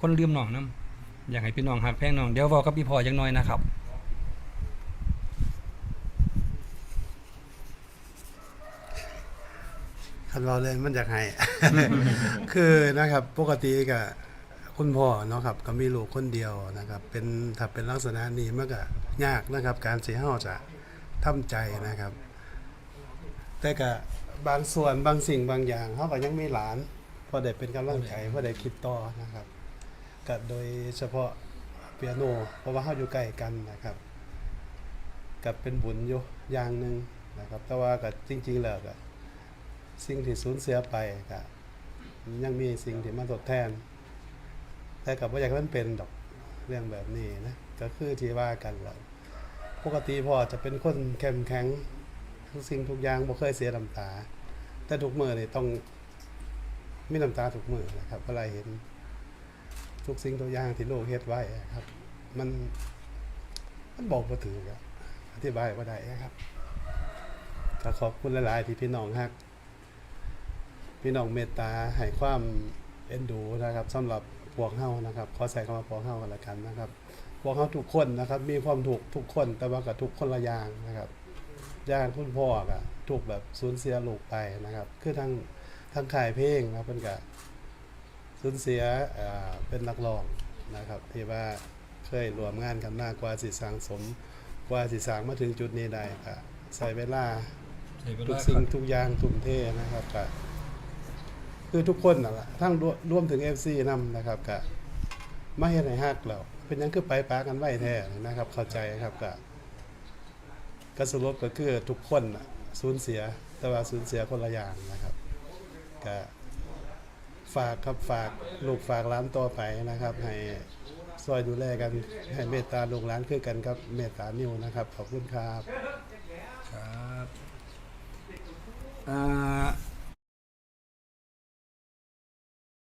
คนลืมน้องนํอยากให้พี่น้องหักแพงน้องเดี๋ยวเว้ากับพี่พ่อจังน่อยนะครับคันเราเลยมันอยากให้ คือนะครับปกติก็คุณพ่อเนาะครับก็มีลูกคนเดียวนะครับ เป็นถ้าเป็นลักษณะนี้มันก็ยากนะครับ การสิเฮาจะทำใจนะครับ แต่ก็บางส่วนบางสิ่งบางอย่างเขาก็ยังมีหลานพอได้เป็นกำลังใจพอได้คิดต่อนะครับ ก็โดยเฉพาะเปียโน เพราะว่าเขาอยู่ใกล้กันนะครับกับเป็นบุญอยู่อย่างหนึ่งนะครับ แต่ว่าก็จริง ๆ แล้วก็สิ่งที่สูญเสียไปก็ยังมีสิ่งที่มาทดแทน แต่กับว่าอยากให้มันเป็นดอกเรื่องแบบนี้นะก็คือที่ว่ากันแหละปกติพ่อจะเป็นคนเข้มแข็งทุกสิ่งทุกอย่างบ่เคยเสียน้ำตา แต่ทุกมือนี่ต้องมีน้ำตาทุกมือนะครับเวลาเห็น ทุกสิ่งทุกอย่างที่โลกเฮ็ดไว้ครับ มันมันบอกบ่ถือครับอธิบายบ่ได้ครับก็ขอบคุณหลาย ๆ ที่พี่น้องฮัก พี่น้องเมตตาให้ความเอ็นดูนะครับสำหรับพวกเฮานะครับ ขอใส่คำว่าพวกเฮากันละกันนะครับ พวกเฮาทุกคนนะครับ มีความถูกทุกคนแต่ว่ากับทุกคนละอย่างนะครับอย่างคุณพ่อก็ถูกแบบสูญเสียลูกไปนะครับ คือทางทางขายเพลงนะเพิ่นก็ สูญเสียเอ่อเป็นนักร้องนะครับที่ว่าเคยรวมงานกันมากกว่าสิสร้างสมกว่าสิสร้างมาถึงจุดนี้ได้ก็ใช้เวลาทุกสิ่งทุกอย่างทุ่มเทนะครับก็คือทุกคนนั่นแหละทั้งรวรวมถึง FC นำนะครับก็มาเฮ็ดให้ฮักแล้วเป็นหยังคือไปปากันไว้แท้นะครับ เข้าใจครับก็ก็สรุปก็คือทุกคนน่ะสูญเสียแต่ว่าสูญเสียคนละอย่างนะครับก็ ฝากครับฝากลูกฝากร้านต่อไปนะครับ ให้ซอยดูแลกันให้เมตตาลูกหลานคือกันครับเมตตานิวนะครับ ขอบคุณครับ ครับอ่า